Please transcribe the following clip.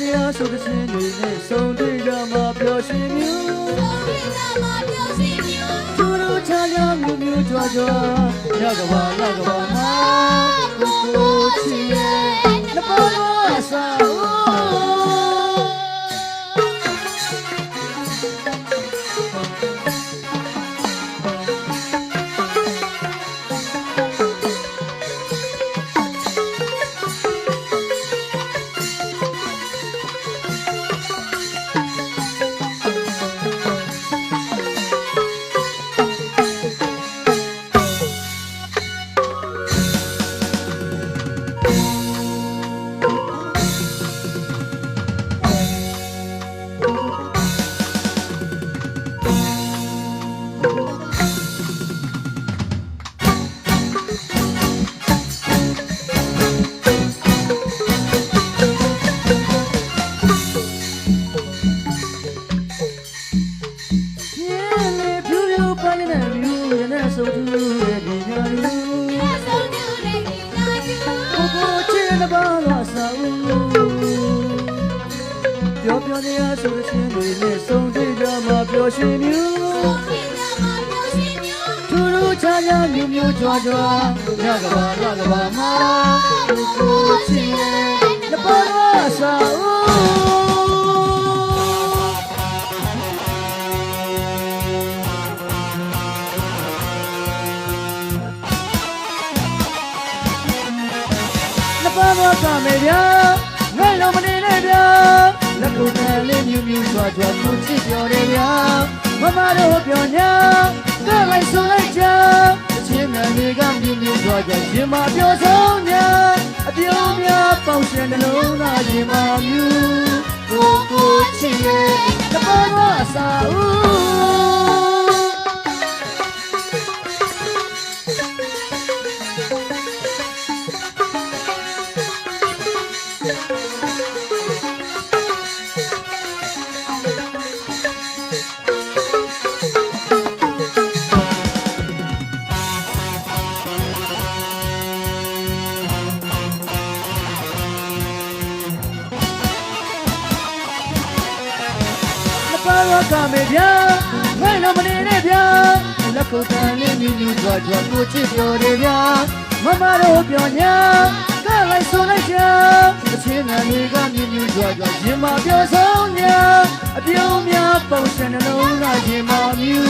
တရားဆိုတဲ့စင်တွေနဲ့ဆုံတွေ့ကြမှာပျော်ရွှင်မျိုးဆုံတွေ့ကြမှာပျော်ရွှင်မျိုးသူတို့ချာချာမျိုးမျိုးကြွားကြွားရကဘာရကဘာမှာကိုကိုချစ်ရဲ့ ပျော်ပျော်တရားဆိုတဲ့ရှင်တွေနဲ့ဆုံးတွေ့ကြမှာပျော်ရွှင်မျိုးသူတို့ချာချာမျိုးမျိုးကြွားကြွားညကဘာညကဘာမှာကိုကိုချီရဲ့နှစ်ပေါ်တော့ဆာအိုနှစ် မြူးမြူးကြွားကြွားကိုချစ်ပြောတယ်ဗျာမမတို့ပြောညာကဲလိုက်ဆိုလိုက်ကြအချင်းနဲ့တွေကမြူးမြူးကြွားကြွားရင်မပြောဆုံးညာအပြုံးများပေါင်ရှင်နှလုံးသားရင်မမြူးကိုကိုချစ်ရဲ့နှစ်ပါးတော့အစာဦး နှစ်ပါးတော့ကမယ်ဗျာငဲ့လုံးမနေနဲ့ဗျာလက်ကိုယ်တန်လေးမြူးမြူးကြွားကြွားကိုချစ်ပြောတယ်ဗျာမမတို့ပြောညာကဲလိုက်ဆိုလိုက်ကြအချင်းနဲ့တွေကမြူးမြူးကြွားကြွားရင်မပြောဆုံးညာအပြုံးများပုံစံနှလုံးသားရင်မမြူးကိုကိုချစ်ရဲ့